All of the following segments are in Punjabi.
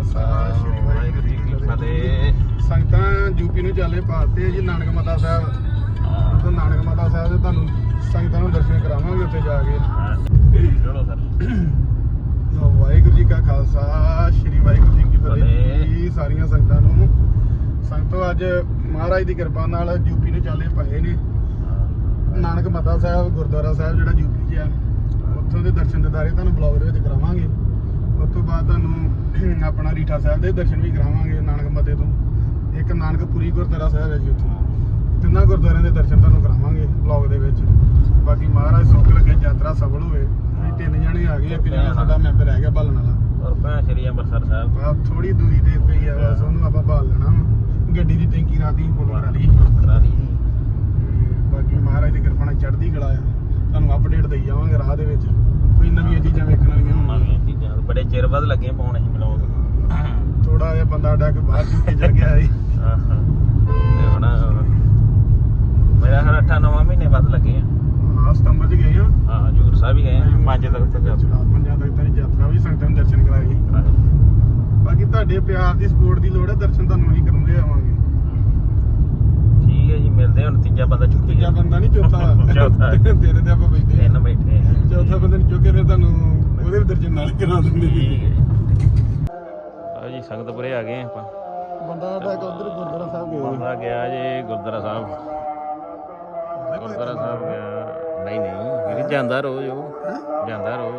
ਖਾਲਸਾ ਸ੍ਰੀ ਵਾਹਿਗੁਰੂ ਜੀ ਕੀ ਫਤਿਹ ਸੰਗਤਾਂ ਯੂਪੀ ਨੂੰ ਚਾਲੇ ਪਾਤੇ ਜੀ ਨਾਨਕ ਮਾਤਾ ਸਾਹਿਬ। ਤੋਂ ਨਾਨਕ ਮਾਤਾ ਸਾਹਿਬ ਦੇ ਤੁਹਾਨੂੰ ਸੰਗਤਾਂ ਨੂੰ ਦਰਸ਼ਨ ਕਰਾਵਾਂਗੇ ਉੱਥੇ ਜਾ ਕੇ। ਚਲੋ ਸਰ ਵਾਹਿਗੁਰੂ ਜੀ ਕਾ ਖਾਲਸਾ ਸ੍ਰੀ ਵਾਹਿਗੁਰੂ ਜੀ ਕੀ ਫਤਿਹ। ਜੀ ਸਾਰੀਆਂ ਸੰਗਤਾਂ ਨੂੰ। ਸੰਗਤੋ ਅੱਜ ਮਹਾਰਾਜ ਦੀ ਕਿਰਪਾ ਨਾਲ ਯੂਪੀ ਨੂੰ ਚਾਲੇ ਪਏ ਨੇ। ਨਾਨਕ ਮਾਤਾ ਸਾਹਿਬ ਗੁਰਦੁਆਰਾ ਸਾਹਿਬ ਜਿਹੜਾ ਯੂਪੀ 'ਚ ਆ ਉੱਥੋਂ ਦੇ ਦਰਸ਼ਨ ਦਿਦਾਰੇ ਤੁਹਾਨੂੰ ਬਲੌਗ ਦੇ ਵਿੱਚ ਕਰਾਵਾਂਗੇ। ਉਸ ਤੋਂ ਬਾਅਦ ਤੁਹਾਨੂੰ ਆਪਣਾ ਰੀਠਾ ਸਾਹਿਬ ਦੇ ਦਰਸ਼ਨ ਵੀ ਕਰਾਵਾਂਗੇ ਨਾਨਕ ਮੱਤੇ ਤੋਂ। ਇੱਕ ਨਾਨਕਪੁਰੀ ਗੁਰਦੁਆਰਾ ਸਾਹਿਬ ਹੈ ਜੀ ਉੱਥੇ। ਤਿੰਨਾਂ ਗੁਰਦੁਆਰਿਆਂ ਦੇ ਦਰਸ਼ਨ ਤੁਹਾਨੂੰ ਕਰਾਵਾਂਗੇ ਬਲੌਗ ਦੇ ਵਿੱਚ। ਬਾਕੀ ਮਹਾਰਾਜ ਸੁੱਖ ਲੱਗੇ ਯਾਤਰਾ ਸਫਲ ਹੋਵੇ। ਅਸੀਂ ਤਿੰਨ ਜਣੇ ਆ ਗਏ ਇੱਕ ਜਣਾ ਸਾਡਾ ਮੈਂਬਰ ਰਹਿ ਗਿਆ ਬਾਲਣ ਵਾਲਾ। ਔਰ ਭੈਣ ਸ਼੍ਰੀ ਅੰਮ੍ਰਿਤਸਰ ਸਾਹਿਬ। ਥੋੜੀ ਦੂਰੀ ਤੇ ਪਈ ਆ ਬਸ ਉਹਨੂੰ ਆਪਾਂ ਬਾਲ ਲੈਣਾ ਵਾ। ਗੱਡੀ ਦੀ ਟੈਂਕੀ ਰਾਤੀ ਫੁੱਲ ਕਰਾ ਲਈ ਕਰਾ ਦੀ ਤੇ ਬਾਕੀ ਮਹਾਰਾਜ ਦੀ ਕਿਰਪਾ ਨਾਲ ਚੜ੍ਹਦੀ ਕਲਾ ਆ ਤੁਹਾਨੂੰ ਅਪਡੇਟ ਦੇਈ ਜਾਵਾਂਗੇ ਰਾਹ ਦੇ ਵਿੱਚ ਕੋਈ ਨਵੀਆਂ ਚੀਜ਼ਾਂ ਵੇਖਣ ਵਾਲੀਆਂ ਹੋਣਗੀਆਂ ਨਵੀਆਂ ਚੀਜ਼ਾਂ ਬੜੇ ਚਿਰ ਬਾਅਦ ਲੱਗੇ ਪਾਉਣ ਅਸੀਂ ਬਲੌਗ ਥੋੜਾ ਜਿਹਾ ਬੰਦਾ ਡੱਕ ਬਾਹਰ ਚੁੱਕੇ ਚੜ ਗਿਆ ਸੀ ਹਾਂ ਹਾਂ ਤੇ ਹੁਣ ਮੇਰਾ ਹਰ 8 9 ਮਹੀਨੇ ਬਾਅਦ ਲੱਗੇ ਆ ਹਾਂ ਸਤੰਬਰ ਚ ਗਏ ਆ ਹਾਂ ਹਜੂਰ ਸਾਹਿਬ ਵੀ ਗਏ ਆ ਪੰਜ ਤੱਕ ਤੱਕ ਪੰਜਾਂ ਤੱਕ ਤਾਂ ਯਾਤਰਾ ਵੀ ਸੰਗਤਾਂ ਨੂੰ ਦਰਸ਼ਨ ਕਰਾਈ ਬਾਕੀ ਤੁਹਾਡੇ ਪਿਆਰ ਦੀ ਸਪੋਰਟ ਦੀ ਲੋੜ ਹੈ ਦਰਸ਼ਨ ਤੁਹਾਨੂੰ ਅਸੀਂ ਕਰਾਉਂਦੇ ਆਵਾਂਗੇ ਠੀਕ ਹੈ ਜੀ ਮਿਲਦੇ ਹਾਂ ਹੁਣ ਤੀਜਾ ਬੰਦਾ ਚੁੱਕੀ ਤੀਜਾ ਬੰਦਾ ਨਹੀਂ ਚੌਥਾ ਚੌਥਾ। ਤੇਰੇ ਤੇ ਆਪਾਂ ਬੈਠੇ ਤਿੰਨ ਆ ਬੈਠੇ ਆ ਚੌਥਾ ਬੰਦੇ ਨੂੰ ਚੁੱਕ ਕੇ ਫਿਰ ਤੁਹਾਨੂੰ ਉਹਦੇ ਵੀ ਦਰਸ਼ਨ ਨਾਲ ਕਰਾ ਦਿੰਦੇ ਠੀਕ ਹੈ ਆ ਜੀ ਸੰਗਤਪੁਰੇ ਆ ਗਏ ਆਪਾਂ। ਬੰਦਾ ਡੱਕ ਉਧਰ ਗੁਰਦੁਆਰਾ ਸਾਹਿਬ ਗਏ ਬੰਦਾ ਗਿਆ ਜੀ ਗੁਰਦੁਆਰਾ ਸਾਹਿਬ। ਗੁਰਦੁਆਰਾ ਸਾਹਿਬ ਗਿਆ। ਨਹੀਂ ਨਹੀਂ ਵੀਰ ਜਾਂਦਾ ਰੋਜ਼ ਉਹ। ਜਾਂਦਾ ਰੋਜ਼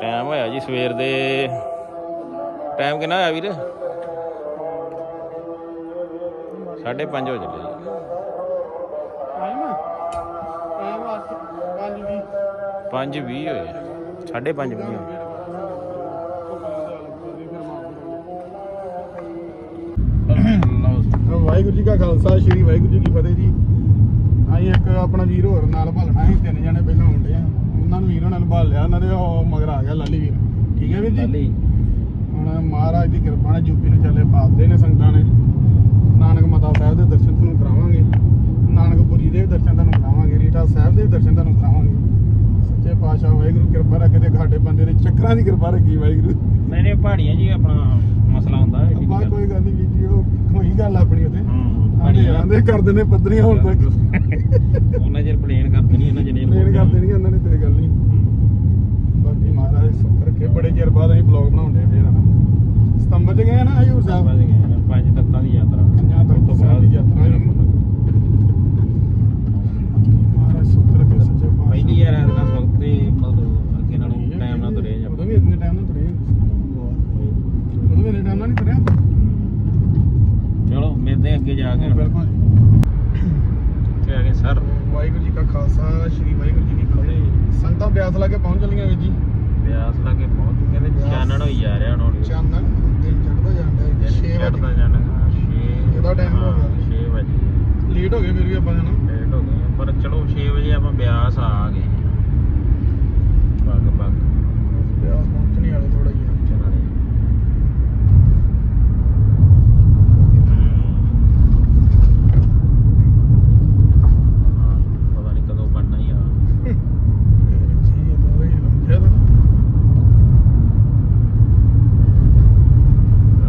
ਟਾਈਮ ਹੋਇਆ ਜੀ ਸਵੇਰ ਦੇ। ਟਾਈਮ ਕਿੰਨਾ ਹੋਇਆ ਵੀਰ? 5:30 ਹੋ ਚੱਲੇ 5 ਵੀ 5:20 ਹੋਏ 5:30 ਹੋਏ ਲਓ ਵਾਹਿਗੁਰੂ ਜੀ ਕਾ ਖਾਲਸਾ ਸ੍ਰੀ ਵਾਹਿਗੁਰੂ ਜੀ ਕੀ ਫਤਿਹ ਜੀ। ਅਸੀਂ ਇੱਕ ਆਪਣਾ ਵੀਰ ਹੋਰ ਨਾਲ ਭਾਲਣਾ ਸੀ ਤਿੰਨ ਜਣੇ ਪਹਿਲਾਂ ਹੁੰਦੇ ਆ। ਉਹਨਾਂ ਨੂੰ ਵੀਰਾਂ ਨਾਲ ਭਾਲ ਲਿਆ ਉਹਨਾਂ ਦੇ ਉਹ ਮਗਰ ਆ ਗਿਆ ਲਾਲੀ ਵੀਰ। ਠੀਕ ਹੈ ਵੀਰ ਜੀ? ਹੁਣ ਮਹਾਰਾਜ ਦੀ ਕਿਰਪਾ ਨਾਲ ਯੂਪੀ ਨੂੰ ਚੱਲੇ ਪਾਦੇ ਨੇ ਸੰਗਤਾਂ ਨੇ ਨਾਨਕ ਮਾਤਾ ਸਾਹਿਬ ਦੇ ਦਰਸ਼ਨ ਤੁਹਾਨੂੰ ਕਰਾਵਾਂਗੇ ਨਾਨਕਪੁਰੀ ਦੇ ਵੀ ਦਰਸ਼ਨ ਤੁਹਾਨੂੰ ਕਰਾਵਾਂਗੇ ਰੀਠਾ ਸਾਹਿਬ ਦੇ ਵੀ ਦਰਸ਼ਨ ਤੁਹਾਨੂੰ ਕਰਾਵਾਂਗੇ ਸੱਚੇ ਪਾਤਸ਼ਾਹ ਵਾਹਿਗੁਰੂ ਕਿਰਪਾ ਰੱਖੇ ਤੇ ਸਾਡੇ ਬੰਦੇ ਦੇ ਚੱਕਰਾਂ ਦੀ ਕਿਰਪਾ ਰੱਖੀ ਵਾਹਿਗੁਰੂ। ਨਹੀਂ ਨਹੀਂ ਪਹਾੜੀਆਂ ਜੀ ਆਪਣਾ ਮਸਲਾ ਹੁੰਦਾ ਹੈ ਆਪਾਂ ਕੋਈ ਗੱਲ ਨਹੀਂ ਵੀਰ ਜੀ ਉਹ ਹੋਈ ਗੱਲ ਆਪਣੀ ਉਹਦੇ ਆਂਦੇ ਪਹਾੜੀਆਂ ਆਂਦੇ ਕਰਦੇ ਨੇ ਪੱਧਰੀਆਂ ਹੁਣ ਤੱਕ। ਉਹਨਾਂ ਚਿਰ ਪਲੇਨ ਕਰਦੇ ਨਹੀਂ ਇਹਨਾਂ ਜਿਹਨੇ ਪਲੇਨ ਕਰ ਦੇਣੀ ਉਹਨਾਂ ਨੇ ਤੇ ਗੱਲ ਨਹੀਂ। ਬਾਕੀ ਮਹਾਰਾਜ ਸੁੱਖ ਰੱਖੇ ਬੜੇ ਚਿਰ ਬਾਅਦ ਅਸੀਂ ਬਲੌਗ ਬਣਾਉਂਦੇ ਫੇਰ ਹਨਾ। ਸਤੰਬਰ ਚ ਗਏ ਨਾ ਹਜੂਰ ਸਾਹਿਬ? ਪੰਜ ਤੱਤਾਂ ਦੀ ਯਾਤਰਾ। ਪੰਜਾਂ ਤੋਂ ਸਾਹਿਬ ਬਾਅਦ ਦੀ ਯਾਤਰਾ ਹੈ। ਮਹਾਰਾਜ ਸੁੱਖ ਰੱਖੇ ਸੱਚੇ ਪਾਤਸ਼ਾਹ ਪਹਿਲੀ ਯਾਰ ਐਤਨਾ ਵਕਤ ਤੇ ਮਤਲਬ ਅੱਗੇ ਨਾਲੋਂ ਟਾਈਮ ਨਾਲ ਤੁਰੇ ਜਾ ਉਦੋਂ ਵੀ ਇੰਨੇ ਟਾਈਮ ਨਾਲ ਤੁਰੇ ਉਦੋਂ ਵੀ ਇੰਨੇ ਟਾਈਮ ਨਾਲ ਨਹੀਂ ਤੁਰਿਆ ਹਾਂ ਅੱਗੇ ਜਾ ਕੇ ਬਿਲਕੁਲ ਇੱਥੇ ਆ ਗਏ ਸਰ। ਵਾਹਿਗੁਰੂ ਜੀ ਕਾ ਖਾਲਸਾ ਸ੍ਰੀ ਵਾਹਿਗੁਰੂ ਜੀ ਕੀ ਫਤਿਹ। ਸੰਗਤਾਂ ਬਿਆਸ ਲਾ ਕੇ ਪਹੁੰਚ ਚਲੀਆਂ ਵੀਰ ਜੀ। ਬਿਆਸ ਲਾ ਕੇ ਪਹੁੰਚ ਚੁੱਕੇ ਬਿਆਸ। ਚਾਨਣ ਹੋਈ ਜਾ ਰਿਹਾ ਹੁਣ। ਚਾਨਣ ਦਿਨ ਚੜਦਾ ਜਾਂਦਾ ਹੈ 6 ਚੜਦਾ ਵਜੇ ਜਾਣਾ 6 ਇਹਦਾ time ਹੋ ਗਿਆ। 6 ਵਜੇ ਲੇਟ ਹੋ ਗਏ ਫਿਰ ਵੀ ਆਪਾਂ ਜਾਣਾ ਲੇਟ ਹੋ ਗਏ। ਪਰ ਚਲੋ 6 ਵਜੇ ਆਪਾਂ ਬਿਆਸ ਆ ਗਏ। ਬੱਗ ਬੱਗ ਬਿਆਸ ਪਹੁੰਚਣੇ ਵਾਲੇ ਥੋੜਾ ਹੀ ਆ ਚਲਾਣੇ ਪਤਾ ਨਹੀਂ ਕਦੋਂ ਬਣਨਾ ਹੀ ਆ ਜੀ ਇਹ ਤਾਂ ਰਹੀ ਲੰਘਿਆ ਤਾਂ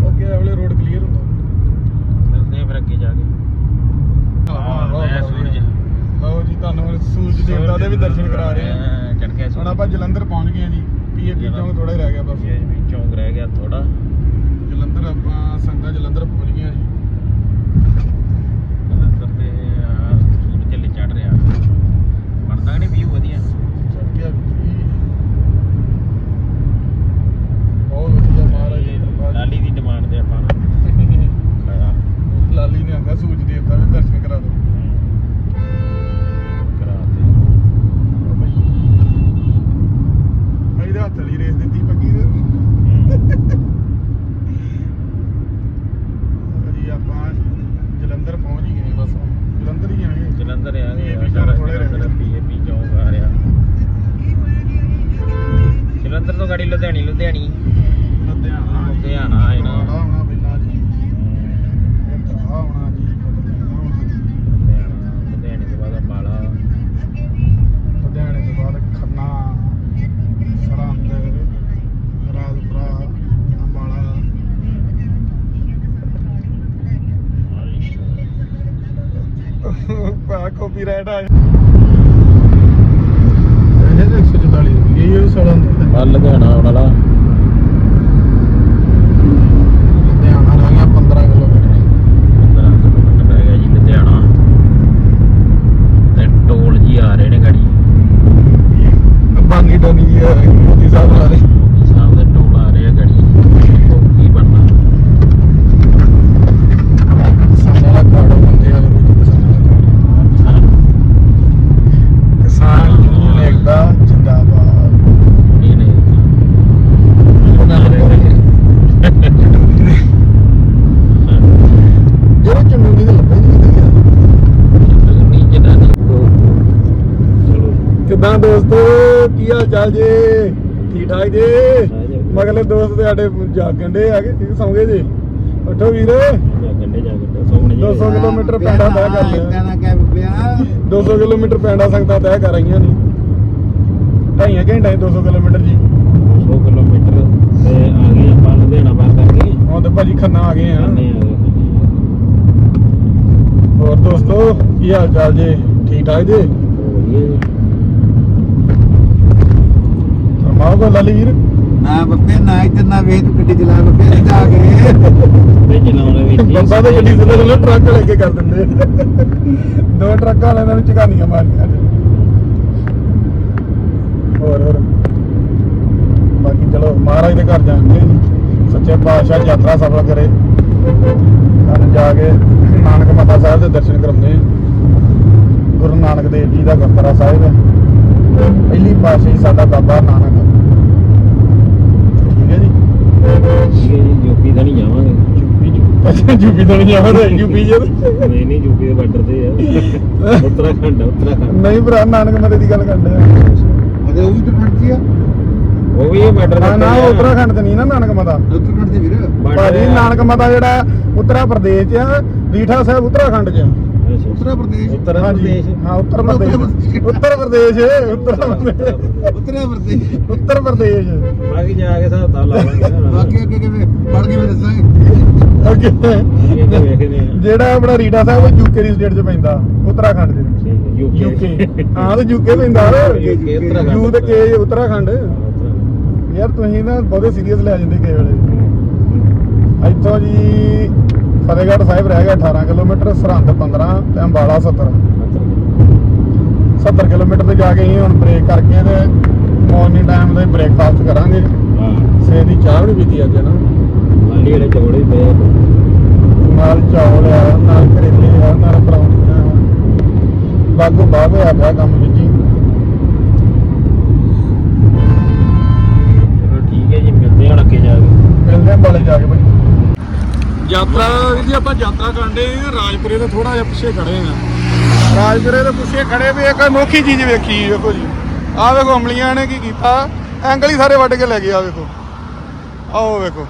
ਓਕੇ ਅਗਲੇ ਰੋਡ ਕਲੀਅਰ ਹੁੰਦਾ ਮਿਲਦੇ ਆ ਫਿਰ ਅੱਗੇ ਜਾ ਕੇ ਮੈਂ ਸੂਰਜ ਲਓ ਜੀ ਤੁਹਾਨੂੰ ਸੂਰਜ ਦੇਵਤਾ ਦੇ ਵੀ ਦਰਸ਼ਨ ਕਰਾ ਰਹੇ ਆ ਚੜ ਗਿਆ ਹੁਣ ਆਪਾਂ ਜਲੰਧਰ ਪਹੁੰਚ ਗਏ ਆ ਜੀ ਪੀਏਪੀ ਚੌਂਕ ਥੋੜਾ ਹੀ ਰਹਿ ਗਿਆ ਬਸ। ਵੀ ਚੌਂਕ ਰਹਿ ਗਿਆ ਥੋੜਾ ਜਲੰਧਰ ਆਪਾਂ ਸੰਗਤਾਂ ਜਲੰਧਰ ਪਹੁੰਚ ਗਏ ਆ ਜੀ। ਪਾ ਕਾਪੀਰਾਈਟ ਆ ਇਹ 144 ਇਹ ਇਹ ਸਾਲਾ ਹੁੰਦਾ ਕੱਲ ਲੁਧਿਆਣਾ ਆਉਣ ਵਾਲਾ ਲੁਧਿਆਣਾ ਰਹਿ ਗਿਆ 15 ਕਿਲੋਮੀਟਰ 15 ਕਿਲੋਮੀਟਰ ਰਹਿ ਗਿਆ ਜੀ ਲੁਧਿਆਣਾ ਤੇ ਟੋਲ ਜੀ ਆ ਰਹੇ ਨੇ ਗਾੜੀ ਬਾਨੀ ਡੋਨੀ ਜੀ ਮੋਦੀ ਸਾਹਿਬ ਲਾ ਰਹੇ ਮੋਦੀ ਸਾਹਿਬ ਦੇ ਟੋਲ ਆ ਰਹੇ ਆ ਗਾੜੀ ਦੇਖੋ ਕੀ ਬਣਨਾ ਕਿਸਾਨਾਂ ਦਾ ਕਾਰਡ ਬੰਦੇ ਆ ਕਿਸਾਨ ਯੂਨੀਅਨ ਏਕਤਾ ਜਿੰਦਾਬਾਦ ਇਹ ਨੇ ਜਿਹੜੇ ਚੁੰਨੀ ਦੇ ਲੱਭੇ ਨਹੀਂ ਕਿਤੇ ਨੀਚੇ ਦਾ ਚਲੋ ਕਿਦਾਂ ਦੋਸਤੋ ਕੀ ਹਾਲ ਚਾਲ ਜੀ? ਠੀਕ ਠਾਕ ਜੀ? ਮਗਲੇ ਦੋਸਤ ਸਾਡੇ ਜਾਗਣ ਦੇ ਆ ਗਏ ਸੌਂ ਗਏ ਜੀ? ਉੱਠੋ ਵੀਰ। ਗੰਡੇ ਜਾ। ਕੇ ਸੋਹਣੇ 200 ਕਿਲੋਮੀਟਰ ਪੈਂਡਾ ਤੈਅ ਕਰ ਲਿਆ। ਨਾ ਕਹਿ ਪਿਆ 200 ਕਿਲੋਮੀਟਰ ਪੈਂਡਾ ਸੰਗਤਾਂ ਤੈਅ ਕਰ ਆਈਆਂ ਨੇ। ਢਾਈਆਂ ਘੰਟੇ 200 ਕਿਲੋਮੀਟਰ ਜੀ। 100 ਕਿਲੋਮੀਟਰ ਤੇ ਆ ਗਏ ਆਪਾਂ ਲੁਧਿਆਣਾ ਪਾਰ ਕਰਕੇ। ਹੁਣ ਤੇ ਭਾਜੀ ਖੰਨਾ ਆ ਗਏ ਆ। ਹੋਰ ਦੋਸਤੋ ਕੀ ਹਾਲ ਚਾਲ ਜੀ? ਠੀਕ ਠਾਕ ਜੀ? ਵਧੀਆ ਜੀ। ਫਰਮਾਓ ਕੋ ਲਾਲੀ ਵੀਰ ਨਾ ਬੱਬੇ ਨਾ ਇੱਧਰ ਨਾ ਵੇਖ ਤੂੰ ਗੱਡੀ ਚਲਾ ਬੱਬੇ ਇੱਧਰ ਆ ਕੇ ਤੇ ਚਲਾਉਣ ਵਿੱਚ ਹੀ ਬੰਦਾ ਤਾਂ ਗੱਡੀ ਸਿੱਧਾ ਥੱਲੇ ਟਰੱਕ ਲੈ ਕੇ ਕਰ ਦਿੰਦੇ। ਦੋ ਟਰੱਕਾਂ ਵਾਲਿਆਂ ਨੇ ਝਕਾਨੀਆਂ ਮਾਰੀਆਂ ਹੋਰ ਹੋਰ। ਬਾਕੀ ਚਲੋ ਮਹਾਰਾਜ ਦੇ ਘਰ ਜਾਂਦੇ ਹਾਂ। ਸੱਚੇ ਪਾਤਸ਼ਾਹ ਯਾਤਰਾ ਸਫਲ ਕਰੇ। ਕੱਲ ਜਾ ਕੇ ਨਾਨਕ ਮਾਤਾ ਸਾਹਿਬ ਦੇ ਦਰਸ਼ਨ ਕਰਾਉਂਦੇ। ਗੁਰੂ ਨਾਨਕ ਦੇਵ ਜੀ ਦਾ ਗੁਰਦੁਆਰਾ ਸਾਹਿਬ ਹੈ। ਪਹਿਲੀ ਪਾਤਸ਼ਾਹੀ ਸਾਡਾ ਬਾਬਾ ਨਾਨਕ। ਠੀਕ ਹੈ ਜੀ ਯੂਪੀ ਦਾ ਨਹੀਂ ਜਾਵਾਂਗੇ। ਅੱਛਾ ਯੂਪੀ ਤੋਂ ਨਹੀਂ ਜਾਵਦਾ ਯੂਪੀ ਜੇ ਨਹੀਂ ਨਹੀਂ ਯੂਪੀ ਦੇ ਬਾਰਡਰ ਤੇ ਆ। ਉੱਤਰਾਖੰਡ ਆ, ਉੱਤਰਾਖੰਡ। ਨਹੀਂ ਭਰਾ ਨਾਨਕ ਮਤੇ ਦੀ ਗੱਲ ਕਰਦੇ ਆ ਅਰੇ ਉਹ ਵੀ ਉੱਤਰਾਖੰਡ ਦੀ ਆ। ਉਹ ਵੀ ਇਹ ਬਾਰਡਰ ਨਾ ਨਾ ਉਹ ਉੱਤਰਾਖੰਡ ਤੇ ਨਹੀਂ ਨਾ ਨਾਨਕ ਮਤਾ ਉੱਤਰਾਖੰਡ ਦੇ ਵੀਰ। ਭਾਜੀ ਨਾਨਕ ਮਤਾ ਜਿਹੜਾ ਉੱਤਰਾ ਪ੍ਰਦੇਸ਼ ਚ ਆ ਰੀਠਾ ਸਾਹਿਬ ਉੱਤਰਾਖੰਡ ਚ ਆ। ਉੱਤਰ ਪ੍ਰਦੇਸ਼। ਉੱਤਰ ਪ੍ਰਦੇਸ਼। ਹਾਂ ਉੱਤਰ ਪ੍ਰਦੇਸ਼। ਉੱਤਰ ਪ੍ਰਦੇਸ਼। ਉੱਤਰ ਪ੍ਰਦੇਸ਼। ਉੱਤਰ ਪ੍ਰਦੇਸ਼। ਉੱਤਰ ਪ੍ਰਦੇਸ਼। ਬਾਕੀ ਜਾ ਕੇ ਤਾਂ ਲਾਵਾਂਗੇ ਬਾਕੀ ਅੱਗੇ ਕਿਵੇਂ? ਪੜ ਕੇ ਵੀ ਦੱਸਾਂਗੇ ਜਿਹੜਾ ਆਪਣਾ ਰੀਠਾ ਸਾਹਿਬ ਉਹ ਯੂਕੇ ਦੀ ਸਟੇਟ ਚ ਪੈਂਦਾ ਉੱਤਰਾਖੰਡ ਯੂਕੇ ਯੂਕੇ ਹਾਂ ਤੇ ਯੂਕੇ ਪੈਂਦਾ। ਯੂ ਤੇ ਕੇ ਉੱਤਰਾਖੰਡ। ਯਾਰ ਤੁਸੀਂ ਨਾ ਬਹੁਤੇ ਸੀਰੀਅਸ ਲੈ ਜਾਂਦੇ ਕਈ ਵੇਲੇ ਇੱਥੋਂ ਜੀ ਫਤਿਹਗੜ੍ਹ ਸਾਹਿਬ ਰਹਿ ਗਿਆ 18 ਕਿਲੋਮੀਟਰ ਸਰਹੰਦ 15 ਤੇ ਅੰਬਾਲਾ 70 70 ਕਿਲੋਮੀਟਰ ਤੇ ਜਾ ਕੇ ਅਸੀਂ ਹੁਣ ਬ੍ਰੇਕ ਕਰਕੇ ਤੇ ਮਾਰਨਿੰਗ ਟਾਈਮ ਦੇ ਬ੍ਰੇਕਫਾਸਟ ਕਰਾਂਗੇ। ਹਾਂ ਸਵੇਰ ਦੀ ਚਾਹ ਵੀ ਪੀਤੀ ਅੱਜ ਨਾ ਲਾਲੀ ਵਾਲੇ ਚੌੜੇ ਪਏ ਆ। ਨਾਲ ਚੌਲ ਆ ਨਾਲ ਕਰੇਲੇ ਆ ਨਾਲ ਪਰੌਂਠੀਆਂ ਆ। ਬਾਗੋ ਬਾਗ ਹੋਇਆ ਪਿਆ ਕੰਮ ਵਿੱਚ ਹੀ। ਚਲੋ ਠੀਕ ਹੈ ਜੀ ਮਿਲਦੇ ਹਾਂ ਅੱਗੇ ਜਾ ਕੇ। ਮਿਲਦੇ ਆਂ ਬਾਲੇ ਜਾ ਕੇ ਯਾਤਰਾ ਜੀ ਆਪਾਂ ਯਾਤਰਾ ਕਰਦੇ ਆਂ ਰਾਜਪੁਰੇ ਤੋਂ ਥੋੜਾ ਜਿਹਾ ਪਿੱਛੇ ਖੜੇ ਆਂ ਰਾਜਪੁਰੇ ਤੋਂ ਪਿੱਛੇ ਖੜੇ ਵੀ ਇੱਕ ਅਨੋਖੀ ਚੀਜ਼ ਵੇਖੀ ਵੇਖੋ ਜੀ। ਆਹ ਵੇਖੋ ਅਮਲੀਆਂ ਨੇ ਕੀ ਕੀਤਾ ਐਂਗਲ ਹੀ ਸਾਰੇ ਵੱਢ ਕੇ ਲੈ ਗਏ ਆ ਵੇਖੋ। ਆਓ ਵੇਖੋ।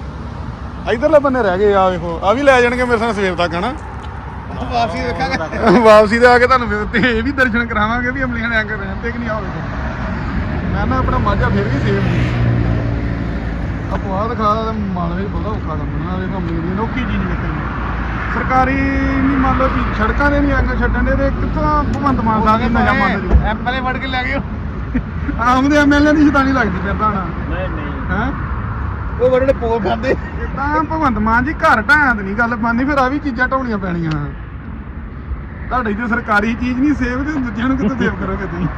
ਇਧਰਲੇ ਬੰਨੇ ਰਹਿ ਗਏ ਆ ਵੇਖੋ। ਆ ਵੀ ਲੈ ਜਾਣਗੇ ਮੇਰੇ ਸਾਹ ਸਵੇਰ ਤੱਕ ਹਨਾ? ਵਾਪਸੀ ਵੇਖਾਂਗੇ ਵਾਪਸੀ ਤੇ ਆ ਕੇ ਤੁਹਾਨੂੰ ਫਿਰ ਤੇ ਇਹ ਵੀ ਦਰਸ਼ਨ ਕਰਾਵਾਂਗੇ ਵੀ ਅਮਲੀਆਂ ਨੇ ਐਂਗਲ ਰਹਿਣ ਤੇ ਕਿ ਨਹੀਂ ਆ ਵੇਖੋ। ਮੈਂ ਨਾ ਆਪਣਾ ਮਾਝਾ ਫਿਰ ਵੀ ਸੇਵ ਨਹੀਂ ਅਪਵਾਦ ਖਾ ਮਾਲਵੇ ਬਹੁਤਾ ਔਖਾ ਕੰਮ ਨਾ ਇਹ ਕੰਪਨੀ ਦੀ ਅਨੋਖੀ ਚੀਜ਼ ਵੇਖਣੀ ਸਰਕਾਰੀ ਨਹੀਂ ਮੰਨ ਲਓ ਵੀ ਸੜਕਾਂ ਦੇ ਨਹੀਂ ਅੰਗ ਛੱਡਣ ਦੇ ਤੇ ਕਿੱਥੋਂ ਭਗਵੰਤ ਮਾਨ ਸਾਹਿਬ ਨੇ? ਨਸ਼ਾ ਬੰਦ ਕੀਤਾ ਐਮਐਲਏ ਵੜ ਕੇ ਲੈ ਗਏ ਆਮ ਦੇ ਐਮਐਲਏ ਦੀ ਸ਼ੈਤਾਨੀ ਲੱਗਦੀ ਫਿਰਦਾ ਹਣਾ ਨਹੀਂ ਨਹੀਂ। ਹੈ? ਉਹ ਵੜਨੇ ਪੋਲ ਖਾਂਦੇ। ਤਾਂ ਭਗਵੰਤ ਮਾਨ ਜੀ ਘਰ ਢਾਹਾਂ ਤੇ ਨਹੀਂ ਗੱਲ ਬਣਨੀ ਫਿਰ ਆ ਵੀ ਚੀਜ਼ਾਂ ਢਾਉਣੀਆਂ ਪੈਣੀਆਂ। ਤੁਹਾਡੇ ਜੇ ਸਰਕਾਰੀ ਚੀਜ਼ ਨਹੀਂ ਸੇਵ ਤੇ ਦੂਜਿਆਂ ਨੂੰ ਕਿੱਥੋਂ ਸੇਵ ਕਰੋਗੇ ਤੁਸੀਂ?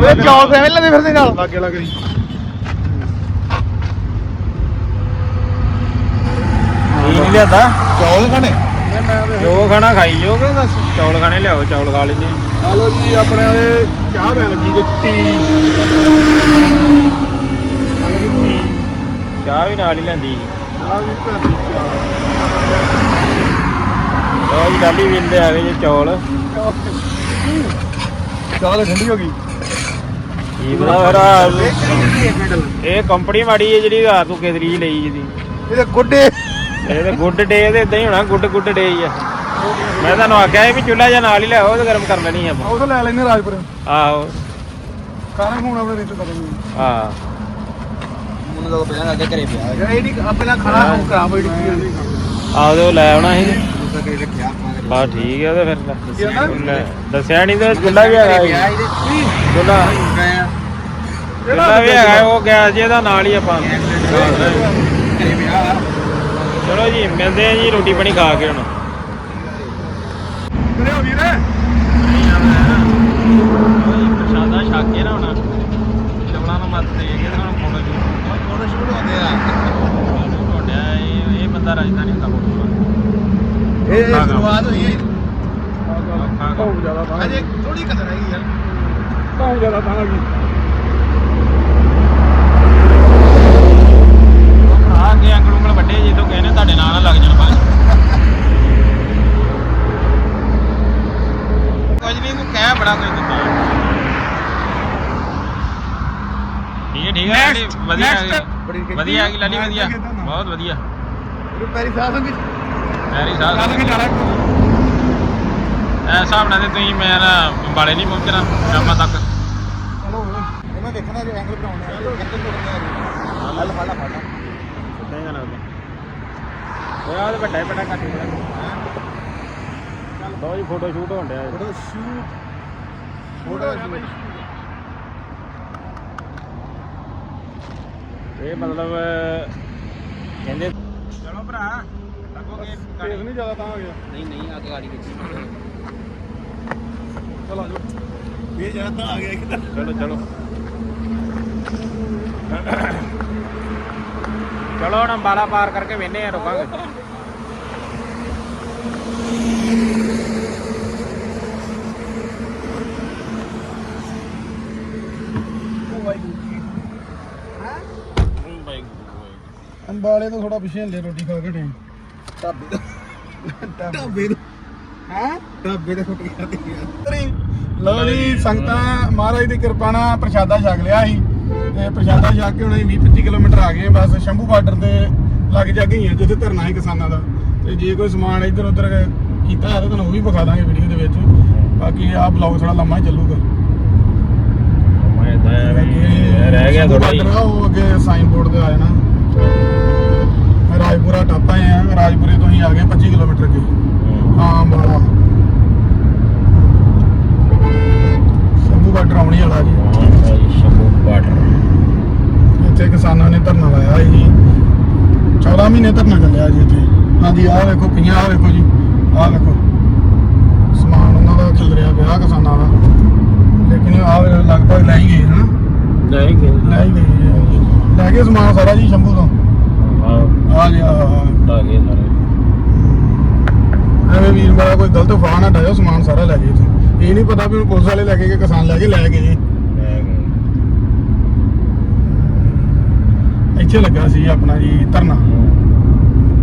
ਓਏ ਚੌਕ ਐਵੇਂ ਲੈਂਦੇ ਫਿਰਦੇ ਨਾਲ। ਲਾਗੇ ਲੱਗ ਰਹੀ ਕੀ ਨਹੀਂ ਲਿਆਦਾ? ਚੌਲ ਖਾਣੇ? ਜੋ ਖਾਣਾ ਖਾਈ ਜਾਓਗੇ ਬਸ ਚੌਲ ਖਾਣੇ ਲਿਆਓ ਚੌਲ ਖਾ ਲੈਂਦੇ। ਆ। ਲੋ ਜੀ ਆਪਣੇ ਵਾਲੇ ਚਾਹ ਬਣ ਲੱਗੀ ਜੀ ਚਾਹ ਵੀ ਨਾਲ ਹੀ ਲੈਂਦੀ ਆ ਵੀ ਘਰ ਦੀ ਚਾਹ। ਉਹ ਜੀ ਡਾਲੀ ਵਿੰਦੇ ਆ ਗਏ ਜੀ ਚੌਲ। ਚਾਹ ਤਾਂ ਠੰਡੀ ਹੋ ਗਈ। ਕੀ ਪਤਾ ਫਿਰ ਆਹ ਇਹ ਕੰਪਨੀ ਮਾੜੀ ਹੈ ਜਿਹੜੀ ਰਾਤ ਨੂੰ ਕੇਦਰੀ ਲਈ ਜਿਹਦੀ ਇਹਦੇ ਗੁੱਡੇ। ਇਹ ਤੇ ਗੁੱਡ ਡੇ ਤੇ ਇਦਾਂ ਹੀ ਹੋਣਾ ਗੁੱਡ ਗੁੱਡ ਡੇ ਹੀ ਆ। ਮੈਂ ਤੁਹਾਨੂੰ ਆਖਿਆ ਸੀ ਵੀ ਚੁੱਲ੍ਹਾ ਜਾਂ ਨਾਲ ਹੀ ਲਿਆਓ ਤੇ ਗਰਮ ਕਰ ਲੈਣੀ ਆਪਾਂ। ਉਹ ਤੋਂ ਲੈ ਲੈਨੇ ਰਾਜਪੁਰ। ਆਹੋ। ਕਾਰਾਂ ਖੂਨ ਆਪਣੇ ਰਿਸ਼ਤੇ ਕਰਾਂਗੇ ਹਾਂ ਮੈਨੂੰ ਤਾਂ ਪਹਿਲਾਂ ਅੱਗੇ ਘਰੇ ਪਿਆ ਇਹ ਨਹੀਂ ਆਪਣਾ ਖੜਾ ਹੋ ਕਰਾ ਬੜੀ ਆਹੋ ਤੇ ਉਹ ਲੈ ਆਉਣਾ ਸੀ। ਦੂਸਰਾ ਕਰੇ ਰੱਖਿਆ ਆਪਾਂ ਬਾ ਠੀਕ ਹੈ ਤੇ ਫਿਰ ਆ? ਲੈ, ਦੱਸਿਆ ਨਹੀਂ ਤੇ ਚੁੱਲਾ ਵੀ ਹੈਗਾ। ਚੁੱਲਾ ਚੁੱਲਾ ਵੀ ਹੈਗਾ ਉਹ ਗੈਸ ਜੀ ਇਹਦਾ ਨਾਲ ਹੀ ਆਪਾਂ। ਚਲੋ ਜੀ ਮਿਲਦੇ ਆ ਜੀ ਰੋਟੀ ਪਾਣੀ ਖਾ ਕੇ ਹੁਣ। ਕਰਿਓ ਵੀਰੇ? ਪ੍ਰਸ਼ਾਦਾ ਛੱਕ ਕੇ ਨਾ ਹੁਣ ਸ਼ਵਣਾ ਨੂੰ ਮੱਤ ਦੇ ਕੇ ਤੁਹਾਨੂੰ ਫੋਟੋ ਸ਼ੂਟ ਫੋਟੋ ਸ਼ੂਟ ਹੁੰਦੇ ਆ। ਤੁਹਾਡਾ ਇਹ ਇਹ ਬੰਦਾ ਰਾਜਧਾਨੀ ਦਾ ਫੋਟੋ ਇਹ ਸ਼ੁਰੂਆਤ ਹੋਈ ਹੈ ਬਹੁਤ ਜ਼ਿਆਦਾ ਤਾਂ ਅਜੇ ਥੋੜੀ ਕਦਰ ਹੈਗੀ ਯਾਰ ਬਹੁਤ ਜ਼ਿਆਦਾ ਤਾਂ ਆ ਗਈ ਆ ਕੇ ਅੰਗਲ ਉਂਗਲ ਵੱਡੇ ਜੇ ਤੋਂ ਕਹਿੰਦੇ ਤੁਹਾਡੇ ਨਾਲ ਨਾ ਲੱਗ ਜਾਣ ਬਾਅਦ ਕੁਝ ਨਹੀਂ ਤੂੰ ਕਹਿ ਬੜਾ ਕੁਝ ਦਿੱਤਾ ਠੀਕ ਹੈ ਠੀਕ ਹੈ ਲਾਡੀ, ਵਧੀਆ ਆ ਬੜੀ ਗਈ ਖਿੱਚੀ ਵਧੀਆ ਆ ਗਈ ਲਾਡੀ ਵਧੀਆ। ਬਹੁਤ ਵਧੀਆ। ਇਹ ਪੈਰੀ ਸਾਹ ਸੰਗ ਮੈਰੀ ਚੱਲ ਕੇ ਜਾਣਾ ਐ ਹਿਸਾਬ ਨਾਲ ਤੇ ਤੁਸੀਂ ਮੈਂ ਨਾ ਅੰਬਾਲੇ ਨਹੀਂ ਪਹੁੰਚਣਾ ਸ਼ਾਮਾਂ ਤੱਕ। ਚਲੋ ਇਹਨਾਂ ਦੇਖਣਾ ਜੇ ਐਂਗਲ ਬਣਾਉਣੇ ਆ ਐਂਗਲ ਬਣਾਉਣੇ ਆ ਹੱਲ ਫਾਲਾ ਫਾਲਾ ਨਹੀਂ ਲੱਗਦਾ ਉਹ ਆ ਤੇ ਵੱਡਾ ਹੀ ਬੜਾ ਘੱਟ ਬੜਾ ਚੱਲ। ਜੀ ਫੋਟੋ ਸ਼ੂਟ ਹੋਣ ਡਿਆ। Photo shoot. ਫੋਟੋ ਇਹ ਮਤਲਬ ਕਹਿੰਦੇ ਚਲੋ ਭਰਾ ਲੱਗੋਗੇ ਤੇਜ਼ ਨਹੀਂ ਜ਼ਿਆਦਾ ਤਾਂ ਆ ਗਿਆ। ਨਹੀਂ ਨਹੀਂ ਆ ਗਾੜੀ ਵਿੱਚ। ਚਲ ਆ ਜਾਓ। ਇਹ ਜਰਾ ਤਾਂ ਆ ਗਿਆ ਇੱਕ ਤਾਂ। ਚਲੋ ਚਲੋ। ਚਲੋ ਹੁਣ ਅੰਬਾਲਾ ਪਾਰ ਕਰਕੇ ਵੇਨੇ ਆ ਰੁਕਾਂਗੇ। ਅੰਬਾਲੇ ਤੋਂ ਥੋੜਾ ਪਿੱਛੇ ਹਲੇ ਰੋਟੀ ਖਾ ਕੇ ਟਾਈਮ ਢਾਬੇ ਦਾ ਢਾਬੇ। ਦਾ ਹਾਂ? ਢਾਬੇ ਦਾ ਫੋਟੋ ਲਓ ਜੀ ਸੰਗਤਾਂ ਮਹਾਰਾਜ ਦੀ ਕਿਰਪਾ ਨਾਲ ਪ੍ਰਸ਼ਾਦਾ ਛਕ ਲਿਆ ਸੀ। ਤੇ ਪ੍ਰਸ਼ਾਦਾ ਛਕ ਕੇ ਹੁਣ ਅਸੀਂ 20 25 ਕਿਲੋਮੀਟਰ ਆ ਗਏ ਬਸ ਸ਼ੰਭੂ ਬਾਰਡਰ ਤੇ ਲੱਗ ਜਾ ਗਏ ਹਾਂ ਜਿੱਥੇ ਧਰਨਾ ਹੈ ਕਿਸਾਨਾਂ ਦਾ। ਤੇ ਜੇ ਕੋਈ ਸਮਾਨ ਇੱਧਰ ਉੱਧਰ ਕੀਤਾ ਹੈ ਤਾਂ ਤੁਹਾਨੂੰ ਉਹ ਵੀ ਵਿਖਾ ਦਾਂਗੇ ਵੀਡੀਓ ਦੇ ਵਿੱਚ। ਬਾਕੀ ਆਹ ਬਲੌਗ ਥੋੜਾ ਲੰਮਾ ਹੀ ਚੱਲੂਗਾ। ਮੈਂ ਤਾਂ ਰਹਿ ਗਿਆ ਥੋੜਾ ਉਹ ਅੱਗੇ ਸਾਈਨ ਬੋਰਡ ਤੇ ਆ ਜਾਣਾ। ਰਾਜਪੁਰਾ ਟਾਪਾ ਆਏ ਆ ਰਾਜਪੁਰੇ ਤੋਂ ਹੀ ਆ ਗਏ 25 ਕਿਲੋਮੀਟਰ ਅੱਗੇ। ਹਾਂ। ਮਾਲਾ ਸ਼ੰਭੂ ਬਾਰਡਰ ਆਉਣੀ ਵਾਲਾ ਜੀ। ਸ਼ੰਭੂ ਬਾਰਡਰ। ਇੱਥੇ ਕਿਸਾਨਾਂ ਨੇ ਧਰਨਾ ਲਾਇਆ ਸੀ। 14 ਮਹੀਨੇ ਧਰਨਾ ਚੱਲਿਆ ਜੀ ਇੱਥੇ। ਹਾਂਜੀ ਆਹ ਵੇਖੋ ਪਈਆਂ ਆਹ ਵੇਖੋ ਜੀ। ਆਹ ਵੇਖੋ। ਸਮਾਨ ਉਹਨਾਂ ਦਾ ਖਿਲ ਰਿਹਾ ਪਿਆ ਕਿਸਾਨਾਂ ਦਾ। ਲੇਕਿਨ ਆਹ ਲਗਭਗ ਲੈ ਹੀ ਗਏ ਹਨਾ? ਨਹੀਂ ਕਿ ਲੈ ਹੀ ਗਏ। ਜੀ। ਲੈ ਗਏ ਸਮਾਨ ਸਾਰਾ ਜੀ ਸ਼ੰਭੂ ਤੋਂ। ਆ ਆਹ। ਆ ਗਏ ਸਾਰੇ। ਐਵੇਂ ਵੀਰ ਮੇਰਾ ਕੋਈ ਗਲਤ ਫਾਹ ਨਾ ਡਾਇਓ ਸਮਾਨ ਸਾਰਾ ਲੈ ਗਏ ਇੱਥੇ। ਇਹ ਨਹੀਂ ਪਤਾ ਵੀ ਪੁਲਿਸ ਵਾਲੇ ਲੈ ਕੇ ਕਿ ਕਿਸਾਨ ਲੈ ਕੇ ਲੈ ਗਏ ਜੀ। ਗਏ। ਇੱਥੇ ਲੱਗਾ ਸੀ ਆਪਣਾ ਜੀ ਧਰਨਾ।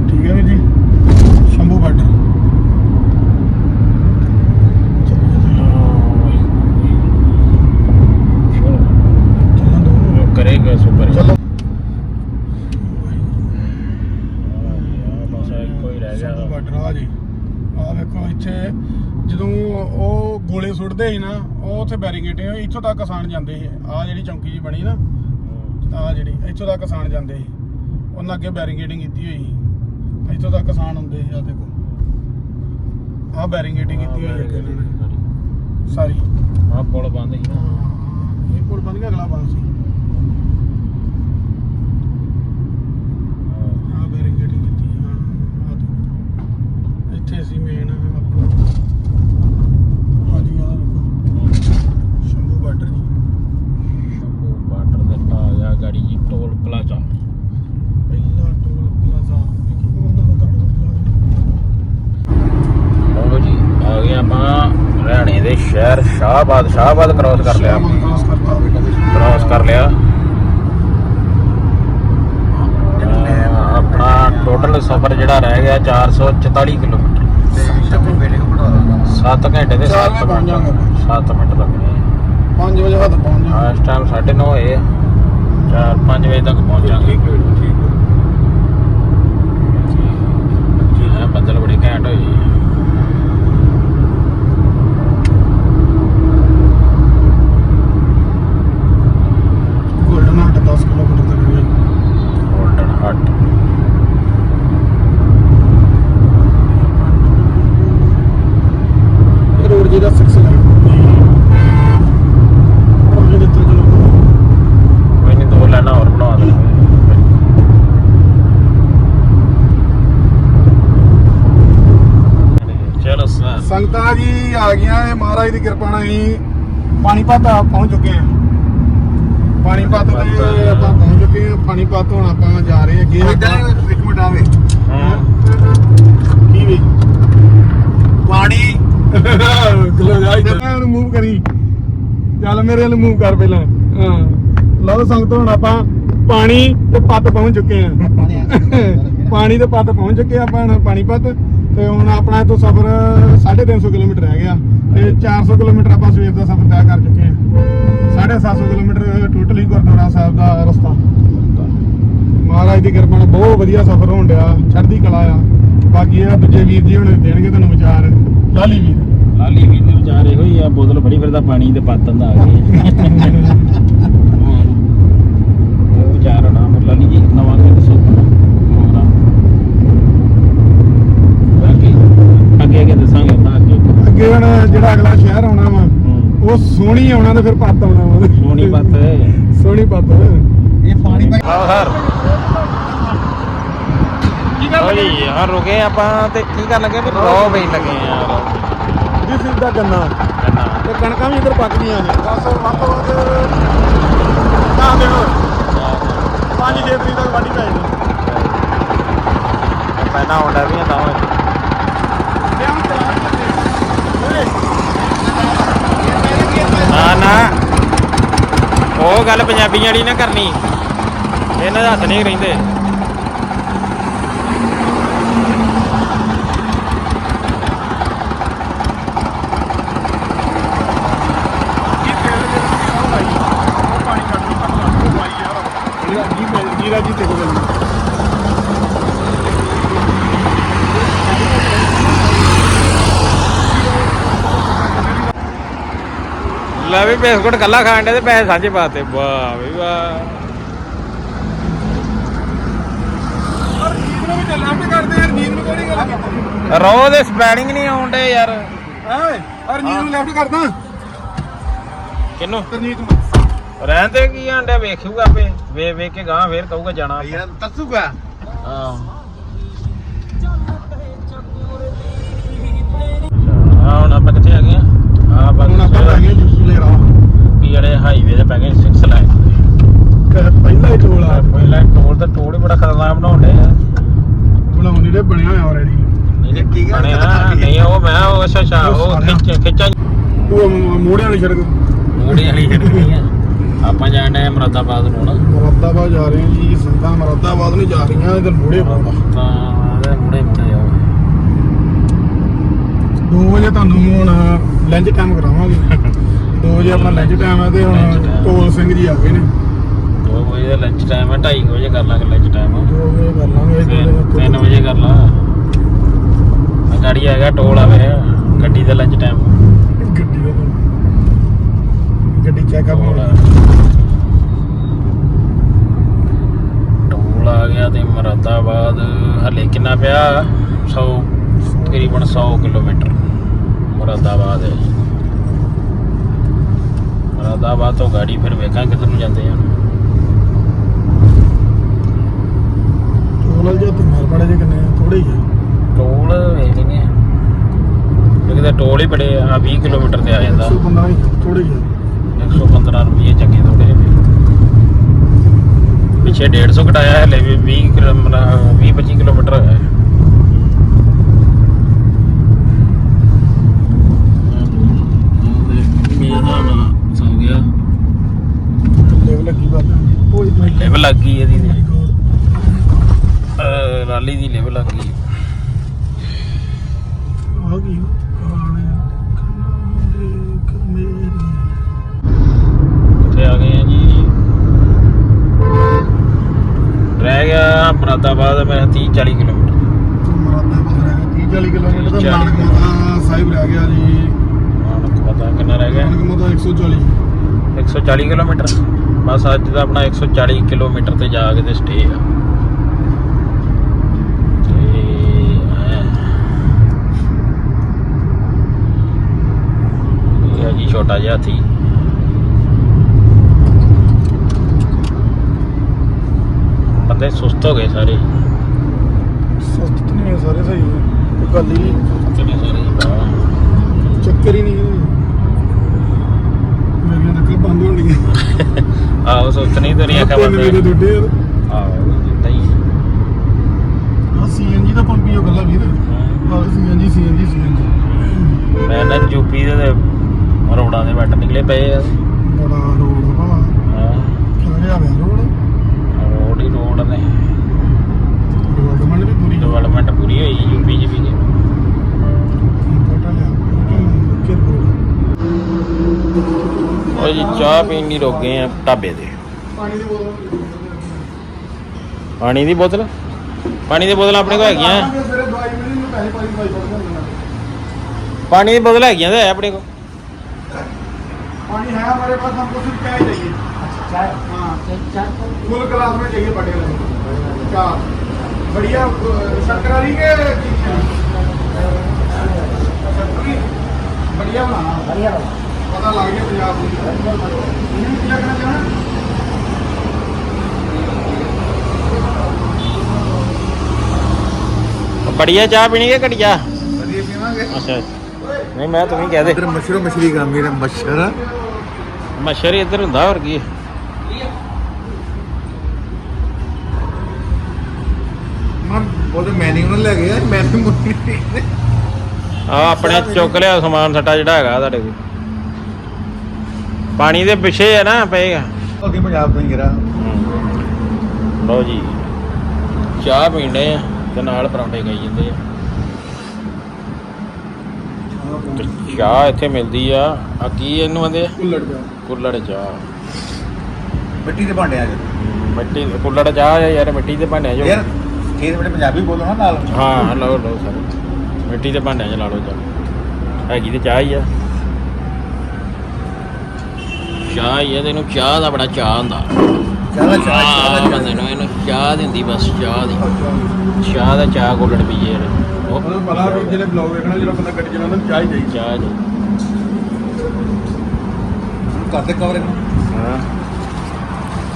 ਠੀਕ ਹੈ ਵੀਰ ਜੀ? ਸ਼ੰਭੂ ਦੋ ਕਰੇਗਾ ਸੁਪਰ ਚਲੋ ਬਸ ਕੋਈ ਰਹਿ ਸ਼ੰਭੂ ਗਿਆ ਬਾਰਡਰ ਆ ਜੀ ਆ ਵੇਖੋ ਇੱਥੇ ਜਦੋਂ ਉਹ ਸੀ ਨਾ ਉਹ ਉੱਥੇ ਬੈਰੀਕੇਡਿੰਗ ਇੱਥੋਂ ਤੱਕ ਕਿਸਾਨ ਜਾਂਦੇ ਸੀ। ਆ ਜਿਹੜੀ ਚੌਂਕੀ ਜੀ ਬਣੀ ਨਾ ਆ ਜਿਹੜੀ ਇੱਥੋਂ ਤੱਕ ਕਿਸਾਨ ਜਾਂਦੇ ਸੀ। ਉਹਨਾਂ ਅੱਗੇ ਬੈਰੀਕੇਡਿੰਗ ਕੀਤੀ ਹੋਈ ਸੀ। ਇੱਥੋਂ ਤੱਕ ਕਿਸਾਨ ਹੁੰਦੇ ਸੀ ਆ ਦੇਖੋ ਆ ਬੈਰੀਕੇਡਿੰਗ ਕੀਤੀ ਹੋਈ ਹੈ। ਅੱਗੇ ਇਹਨਾਂ ਨੇ ਸਾਰੀ। ਆ ਪੁਲ ਬੰਦ ਸੀ ਨਾ ਇਹ ਕੋਲ ਬਣ ਗਿਆ ਅਗਲਾ ਬੰਦ ਸੀ ਆ ਬੈਰੀਕੇਡਿੰਗ ਕੀਤੀ ਹਾਂ ਆ ਦੇਖੋ ਇੱਥੇ ਸੀ ਮੇਨ ਆਪਣਾ ਹਾਂਜੀ ਆ ਦੇਖੋ ਸ਼ੰਭੂ ਬਾਰਡਰ ਜੀ ਸ਼ੰਭੂ ਬਾਰਡਰ ਦੇ ਆ ਗਿਆ ਗਾੜੀ ਜੀ ਟੋਲ ਪਲਾਜ਼ਾ ਪਹਿਲਾ ਟੋਲ ਪਲਾਜ਼ਾ ਇਹ ਕੀ ਉਹਨਾਂ ਦਾ ਤੁਹਾਡਾ ਪਲਾਜ਼ਾ ਲਓ ਜੀ ਆ ਗਏ ਆਪਾਂ ਹਰਿਆਣੇ ਦੇ ਸ਼ਹਿਰ ਸ਼ਾਹਬਾਦ ਸ਼ਾਹਬਾਦ ਕ੍ਰਾਸ ਕਰ ਲਿਆ। ਕਰਤਾ ਕ੍ਰਾਸ ਕਰ ਲਿਆ। ਆਪਣਾ ਟੋਟਲ ਸਫ਼ਰ ਜਿਹੜਾ ਰਹਿ ਗਿਆ 444 ਕਿਲੋਮੀਟਰ ਤੇ ਸ਼ੰਭੂ ਬੇੜੇ ਕੋ ਪੜਾ 7 ਘੰਟੇ ਚਾਰ 7 ਵਜੇ ਪਹੁੰਚ ਮਿੰਟ ਜਾਵਾਂਗੇ। 7 ਮਿੰਟ ਲੱਗਣੇ 5 ਵਜੇ ਹੱਥ ਪਹੁੰਚ ਆ ਜਾ ਇਸ ਟਾਈਮ 9:30 ਹੋਏ 4-5 ਵਜੇ ਤੱਕ ਪਹੁੰਚਾਂਗੇ ਠੀਕ ਜੀ ਹਾਂ ਬੱਦਲ ਬੜੇ ਘੈਂਟ ਹੋਏ ਜੀ। ਗੋਲਡਨ ਹੱਟ 10 ਕਿਲੋਮੀਟਰ ਤੱਕ ਹੈ ਗੋਲਡਨ ਹੱਟ ਜਾਂ 6 ਲਾਈਨ ਉਹ ਜਿਹੜੇ ਤੋਂ ਚਲੋ ਕੋਈ ਨਹੀਂ ਦੋ ਲੈਣਾ ਹੋਰ ਬਣਾ ਦੇਣਾ ਚਲੋ ਸਰ ਸੰਗਤਾਂ ਜੀ ਆ ਗਈਆਂ ਇਹ ਮਹਾਰਾਜ ਹੀ ਪਾਣੀਪਤ ਪਹੁੰਚ ਚੁੱਕੇ ਆ ਪਾਣੀਪਤ ਤੇ ਆਪਾਂ ਪਹੁੰਚ ਚੁੱਕੇ ਆ ਪਾਣੀਪਤ ਹੁਣ ਆਪਾਂ ਜਾ ਰਹੇ ਅੱਗੇ ਇੱਕ ਮਿੰਟ ਆਵੇ। ਕੀ ਵੀ? ਪਾਣੀ। ਗਲੋ ਜਾਈ ਤੇ ਮੂਵ ਕਰੀ। ਚੱਲ ਮੇਰੇ ਵੱਲ ਮੂਵ ਕਰ ਪਹਿਲਾਂ। ਹਾਂ। ਲਓ ਸੰਗਤ ਹੁਣ ਆਪਾਂ ਪਾਣੀ ਤੇ ਪੱਤ ਪਹੁੰਚ ਚੁੱਕੇ ਆ ਪਾਣੀ ਦੇ ਪੱਤ ਪਹੁੰਚ ਚੁੱਕੇ ਆ ਆਪਾਂ ਪਾਣੀਪਤ। ਤੇ ਹੁਣ ਆਪਣਾ ਇਥੋਂ ਸਫ਼ਰ 350 ਕਿਲੋਮੀਟਰ ਰਹਿ ਗਿਆ। ਤੇ 400 ਕਿਲੋਮੀਟਰ ਆਪਾਂ ਸਵੇਰ ਦਾ ਸਫ਼ਰ ਤੈਅ ਕਰ ਚੁੱਕੇ ਆ 750 ਕਿਲੋਮੀਟਰ ਟੋਟਲੀ ਗੁਰਦੁਆਰਾ ਸਾਹਿਬ ਦਾ ਰਸਤਾ। ਮਹਾਰਾਜ ਦੀ ਕਿਰਪਾ ਨਾਲ ਬਹੁਤ ਵਧੀਆ ਸਫ਼ਰ ਹੋਣ ਡਿਆ, ਚੜ੍ਹਦੀ ਕਲਾ ਆ। ਬਾਕੀ ਇਹ ਦੂਜੇ ਵੀਰ ਜੀ ਹੁਣ ਦੇਣਗੇ ਤੁਹਾਨੂੰ ਵਿਚਾਰ। ਲਾਲੀ ਵੀਰ। ਲਾਲੀ ਵੀ ਦੇ ਵਿਚਾਰ ਇਹੋ ਹੀ ਆ, ਬੋਤਲ ਫੜੀ ਫਿਰਦਾ, ਪਾਣੀ ਤੇ ਪਾਤਨ ਦਾ ਆ ਗਏ। ਵਿਚਾਰ ਹੋਣਾ ਮਰ ਲਾਲੀ ਜੀ, ਨਵਾਂ ਕੋਈ ਦੱਸੋ? ਪ੍ਰੋਗਰਾਮ ਬਾਕੀ ਅੱਗੇ ਅੱਗੇ ਦੱਸਾਂ ਨਾ ਅੱਗੇ ਅੱਗੇ ਹੁਣ ਜਿਹੜਾ ਅਗਲਾ ਸ਼ਹਿਰ ਆਉਣਾ ਵਾ ਹੂੰ। ਉਹ ਸੋਹਣੀ ਆਉਣਾ ਤੇ ਫਿਰ ਪੱਤ ਆਉਣਾ ਵਾ। ਸੋਹਣੀ ਪੱਤ। ਸੋਹਣੀ ਪੱਤ। ਇਹ ਪਾਣੀ ਭਾਈ ਆਓ ਸਰ ਓਏ ਯਾਰ ਰੁਕੇ ਆਪਾਂ ਤੇ ਕੀ ਕਰਨ ਲੱਗੇ? ਵੀ ਰੋ ਬਈ ਲੱਗੇ ਯਾਰ ਦਿਸ ਇਜ਼ ਦਾ ਗੰਨਾ। ਗੰਨਾ। ਤੇ ਕਣਕਾਂ ਵੀ ਇੱਧਰ ਪੱਕਦੀਆਂ ਨੇ। ਬਸ ਵੱਧ ਤੋਂ ਵੱਧ 10 ਦਿਨ 5 6 ਤਰੀਕ ਤੱਕ ਵਾਢੀ ਪੈ ਜਾਣੀ। ਪਹਿਲਾਂ ਆਉਂਦਾ ਵੀ ਤਾਂ ਨਾ ਨਾ। ਉਹ ਗੱਲ ਪੰਜਾਬੀਆਂ ਵਾਲੀ ਨਾ ਕਰਨੀ। ਇਹਨਾਂ ਦੇ ਹੱਥ ਨਹੀਂ ਰਹਿੰਦੇ। ਜੀਰਾ ਜੀ ਤੇ ਕੋਲ? ਲੈ ਵੀ ਬਿਸਕੁਟ ਕੱਲਾ ਖਾਣ ਦੇ ਤੇ ਪੈਸੇ ਸਾਂਝੇ ਪਾਤੇ ਵਾਹ ਵੀ ਵਾਹ। ਰਜੀਤ ਨੂੰ ਵੀ ਚੱਲਾਂ ਤੇ ਕਰਦੇ ਆ ਰਜੀਤ ਨੂੰ ਕੋਈ ਗੱਲ ਕੀਤੀ ਰੋ ਦੇ ਸਪੈਲਿੰਗ ਨਹੀਂ ਆਉਂਦੇ ਯਾਰ। ਓਏ ਔਰ ਰਜੀਤ ਨੂੰ ਲੈਫਟ ਕਰਦਾ। ਕਿਨੂੰ ਰਜੀਤ ਨੂੰ ਰਹਿੰਦੇ ਕੀ ਆਂਡੇ ਵੇਖੂਗਾ ਆਪੇ। ਵੇ ਵੇਖ ਕੇ ਗਾਂ ਫੇਰ ਕਹੂਗਾ ਜਾਣਾ ਯਾਰ ਤਰਸੂਗਾ ਹਾਂ। ਹਾਂ ਹੁਣ ਆਪਾਂ ਕਿੱਥੇ ਆ? ਗਏ ਆ ਆ ਬਸ ਹੁਣ ਆਪਾਂ ਲੱਗੇ ਜੁਸੂ ਲੈ ਰਹਾ ਕੀ ਜਿਹੜੇ ਹਾਈਵੇ ਤੇ ਪੈ ਗਏ 6 ਲਾਈਨ ਪਹਿਲਾ ਹੀ ਟੋਲ ਆ ਪਹਿਲਾਂ ਟੋਲ ਤਾਂ ਟੋਲ ਹੀ ਬੜਾ ਖਤਰਨਾਕ ਬਣਾਉਂਦੇ ਆ। ਬਣਾਉਣੀ ਦੇ ਬਣਿਆ ਹੋਇਆ ਆਲਰੇਡੀ ਨਹੀਂ ਕੀ ਗੱਲ ਬਣਿਆ, ਖਤਰਨਾਕ ਹੀ। ਨਹੀਂ ਉਹ ਮੈਂ ਉਹ ਅੱਛਾ ਅੱਛਾ ਉਹ ਖਿੱਚ ਖਿੱਚਾਂ ਉਹ ਮੋੜਿਆਂ ਵਾਲੀ ਸੜਕ। ਮੂੜੀ ਵਾਲੀ ਛੱਡਣੀ ਆ। ਆਪਾਂ ਜਾਣਦੇ ਆ ਮਰਾਦਾਬਾਦ ਨੂੰ ਨਾ। ਮਰਾਦਾਬਾਦ ਜਾ ਰਹੇ ਹਾਂ ਜੀ ਸੰਤਾਂ ਮਰਾਦਾਬਾਦ ਨੂੰ ਜਾ ਰਹੀਆਂ ਇਧਰ ਮੋੜੇ ਪਾਉਂਦਾ ਤਾਂ। ਮੂੜੇ ਮੂੜੇ ਆ 2 ਵਜੇ ਤੁਹਾਨੂੰ ਹੁਣ ਲੰਚ ਟਾਈਮ ਕਰਾਵਾਂਗੇ। 2 ਵਜੇ ਆਪਣਾ ਲੰਚ ਟਾਈਮ ਹੈ ਤੇ ਹੁਣ। ਟੋਲ ਸਿੰਘ ਜੀ ਆ ਗਏ ਨੇ। ਦੋ ਵਜੇ ਦਾ ਲੰਚ ਟਾਈਮ ਹੈ 2:30 ਵਜੇ ਕਰ ਲਾਂਗੇ ਲੰਚ ਟਾਈਮ 2 ਵਜੇ ਕਰ ਲਾਂਗੇ 3 ਵਜੇ ਕਰ ਲਾ। ਆ ਗਾੜੀ ਆਏਗਾ ਟੋਲ ਆਵੇ ਗੱਡੀ ਦਾ ਲੰਚ ਟਾਈਮ ਗੱਡੀ ਦਾ ਗੱਡੀ ਚੈੱਕ ਟੋਲ ਆ। ਅਪ ਟੋਲ ਆ ਗਿਆ ਤੇ ਮਰਾਦਾਬਾਦ ਹਲੇ ਕਿੰਨਾ ਪਿਆ? 100 ਤਕਰੀਬਨ 100 ਕਿਲੋਮੀਟਰ। ਮਰਾਦਾਬਾਦ ਹੈ ਮਰਾਦਾਬਾਦ ਤੋਂ ਗਾੜੀ ਫਿਰ ਵੇਖਾਂ ਕਿੱਧਰ ਨੂੰ ਜਾਂਦੇ ਆ। ਟੋਲ ਜੇ ਤੇ ਮਾਰ ਬੜੇ ਜੇ ਕਿੰਨੇ ਥੋੜੇ ਹੀ ਆ। ਟੋਲ ਵੇਖ ਲੈਨੇ ਆ। ਕਿਤੇ ਟੋਲ ਹੀ ਬੜੇ ਆ 20 ਕਿਲੋਮੀਟਰ ਤੇ ਆ ਜਾਂਦਾ। 115 ਹੀ ਥੋੜੇ ਹੀ ਆ। 115 ਰੁਪਏ ਚੰਗੇ ਥੋੜੇ ਪਿੱਛੇ 150 ਘਟਾਇਆ ਹੈ ਹਲੇ ਵੀ 20 ਕਿਲੋਮੀਟਰ 20 25 ਕਿਲੋਮੀਟਰ ਹੈ ਮੇਰਾ ਨਾਮ ਸੌ ਗਿਆ ਲੈਵਲ ਲੱਗੀ ਲੈਵਲ ਲੱਗ ਗਈ ਇਹਦੀ ਤੇ। ਅਹ ਰਾਲੀ ਦੀ ਲੈਵਲ ਲੱਗ ਗਈ। ਆ ਗਈ ਕਾਣੇ ਦੇਖ ਮੇਰੀ ਉੱਥੇ ਆ ਗਏ ਆ ਜੀ। ਰਹਿ ਗਿਆ ਮਰਾਦਾਬਾਦ ਮੈਂ 30 40 ਕਿਲੋਮੀਟਰ। ਮਰਾਦਾਬਾਦ ਰਹਿ ਗਿਆ 30 40 ਕਿਲੋਮੀਟਰ 40 ਨਾਨਕ ਮਾਤਾ ਸਾਹਿਬ ਰਹਿ ਗਿਆ ਜੀ। ਹੁਣ ਪਤਾ ਕਿੰਨਾ ਰਹਿ ਗਿਆ? ਨਾਨਕ ਮਾਤਾ 140 140 ਕਿਲੋਮੀਟਰ। ਬਸ ਅੱਜ ਦਾ ਆਪਣਾ 140 ਕਿਲੋਮੀਟਰ ਤੇ ਜਾ ਕੇ ਤੇ ਸਟੇ ਆ ਤੇ ਐਂ। ਛੋਟਾ ਜਿਹਾ ਹਾਥੀ ਬੰਦੇ ਸੁਸਤ ਹੋ ਗਏ ਸਾਰੇ ਸੁਸਤ ਤਾਂ ਨਹੀਂ ਸਾਰੇ ਸਹੀ ਹੈ ਗੱਲ ਹੀ ਚਲੇ ਸਾਰੇ। ਚੱਕਰ ਹੀ ਨਹੀਂ। ਮੇਰੀਆਂ ਨਕਲ ਬੰਦ ਹੋਣੀਆਂ ਆਹੋ ਨਹੀਂ ਦੁਨੀਆ ਕਾ ਤਿੰਨ ਮੇਰੇ ਦੁੱਡੇ ਯਾਰ ਆਹੋ ਜਿੱਦਾਂ ਹੀ ਆ। ਸੀਐਨਜੀ ਦਾ ਪੰਪੀ ਉਹ ਗੱਲਾਂ ਵੀਰ। ਆ ਸੀਐਨਜੀ ਸੀਐਨਜੀ ਸੀਐਨਜੀ। ਮੈਂ ਨਾ ਯੂਪੀ ਦੇ ਰੋਡਾਂ ਦੇ ਵੱਟ ਨਿਕਲੇ ਪਏ ਆ। ਬੜਾ ਰੋਡ ਭਾਵਾ ਹਾਂ। ਕਿਹੜੇ ਗਿਆ ਰੋਡ? ਰੋਡ ਹੀ ਰੋਡ ਨੇ। ਡਿਵੈਲਪਮੈਂਟ ਵੀ ਪੂਰੀ। ਡਿਵੈਲਪਮੈਂਟ ਪੂਰੀ ਹੋਈ ਯੂਪੀ ਚ ਵੀ। ਜੀ ਉਹ ਜੀ ਚਾਹ ਪੀਣ ਲਈ ਰੁਕ ਗਏ ਆ ਢਾਬੇ ਤੇ ਪਾਣੀ ਦੀ ਬੋਤਲ ਪਾਣੀ ਦੀ ਬੋਤਲ ਪਾਣੀ ਦੀ ਬੋਤਲ ਆਪਣੇ ਕੋਲ ਹੈਗੀਆਂ ਸਵੇਰੇ ਦਵਾਈ ਮਿਲੀ ਨੂੰ ਪੈਸੇ ਪਾਈ ਦਵਾਈ ਫੜ ਲੈਂਦਾ ਪਾਣੀ ਦੀ ਬੋਤਲ ਹੈਗੀਆਂ ਤੇ ਹੈ ਆਪਣੇ ਕੋਲ पानी है हमारे पास हमको सिर्फ चाय चाहिए चाय हाँ फुल गिलास में चाहिए बड़े वाले चार बढ़िया अ, शक्कर वाली के शक्करी बढ़िया बनाना बढ़िया ਪਤਾ ਲੱਗ ਗਿਆ ਪੰਜਾਬ ਦੀ ਇਹਨੂੰ ਕੀ ਲੱਗਣਾ ਚਾਹਣਾ ਬੜੀਆ ਚਾਹ ਪੀਣੀ ਹੈ ਘਟਿਆ? ਵਧੀਆ ਪੀਵਾਂਗੇ। ਅੱਛਾ। ਨਹੀਂ ਮੈਂ ਤੁਹਾਨੂੰ ਕਹਿ ਦੇ ਇਧਰ ਮਸ਼ਰੂ ਮਸ਼ਰੀ ਕੰਮ ਮੇਰਾ ਮਸ਼ਰ ਮੱਛਰ ਇੱਧਰ ਹੁੰਦਾ ਹੋਰ ਕੀ? ਹੈ। ਮੈਂ ਬੋਲਦੇ ਮੈਨਿੰਗ ਲੈ ਗਿਆ ਮੈਂ ਮੁੰਨੀ। ਆ ਆਪਣੇ ਚੁੱਕ ਲਿਆ ਸਮਾਨ ਸੱਟਾ ਜਿਹੜਾ ਹੈਗਾ ਤੁਹਾਡੇ ਕੋਲ। ਪਾਣੀ ਦੇ ਪਿੱਛੇ ਹੈ ਨਾ ਪਏਗਾ ਅੱਗੇ ਪੰਜਾਬ ਤੋਂ ਹੀ ਗਿਰਾ। ਲਓ ਜੀ ਚਾਹ ਪੀਂਦੇ ਆ ਤੇ ਨਾਲ ਪਰਾਂਠੇ ਖਾਈ ਜਾਂਦੇ ਆ। ਚਾਹ ਇੱਥੇ ਮਿਲਦੀ ਆ। ਆ ਕੀ ਇਹਨੂੰ ਕਹਿੰਦੇ ਕੁੱਲੜ ਚਾਹ। ਮਿੱਟੀ ਦੇ ਭਾਂਡਿਆਂ 'ਚ। ਮਿੱਟੀ ਕੁੱਲੜ ਚਾਹ ਆ ਯਾਰ ਮਿੱਟੀ ਦੇ ਭਾਂਡਿਆਂ ਜੋ ਯਾਰ ਖੇਤ ਪੰਜਾਬੀ ਬੋਲੋ ਨਾ ਨਾਲ ਹਾਂ ਲਓ ਲਓ ਸਰ। ਮਿੱਟੀ ਦੇ ਭਾਂਡੇ 'ਚ ਲਾ ਲਓ ਚਾਹ। ਹੈਗੀ ਤੇ ਚਾਹ ਹੀ ਆ। ਚਾਹ ਹੀ ਆ ਤੇ ਇਹਨੂੰ ਚਾਹ ਦਾ ਬੜਾ ਚਾਹ ਹੁੰਦਾ। ਚਾਹ ਚਾਹ ਬੰਦੇ ਨੂੰ ਇਹਨੂੰ ਚਾਹ ਦਿੰਦੀ ਬਸ ਚਾਹ ਦੀ। ਚਾਹ ਦਾ ਚਾਹ ਕੁੱਲੜ ਪੀਏ ਯਾਰ ਉਹ ਉਹਨੂੰ ਪਤਾ ਵੀ ਜਿਹੜੇ ਬਲੌਗ ਵੇਖਣਾ ਜਿਹੜਾ ਬੰਦਾ ਗੱਡੀ ਚਲਾਉਂਦਾ ਉਹਨੂੰ ਚਾਹ ਹੀ ਚਾਹੀਦੀ। ਚਾਹ ਜੀ ਕਰਦੇ ਕਵਰ ਇਹਨੂੰ। ਹਾਂ।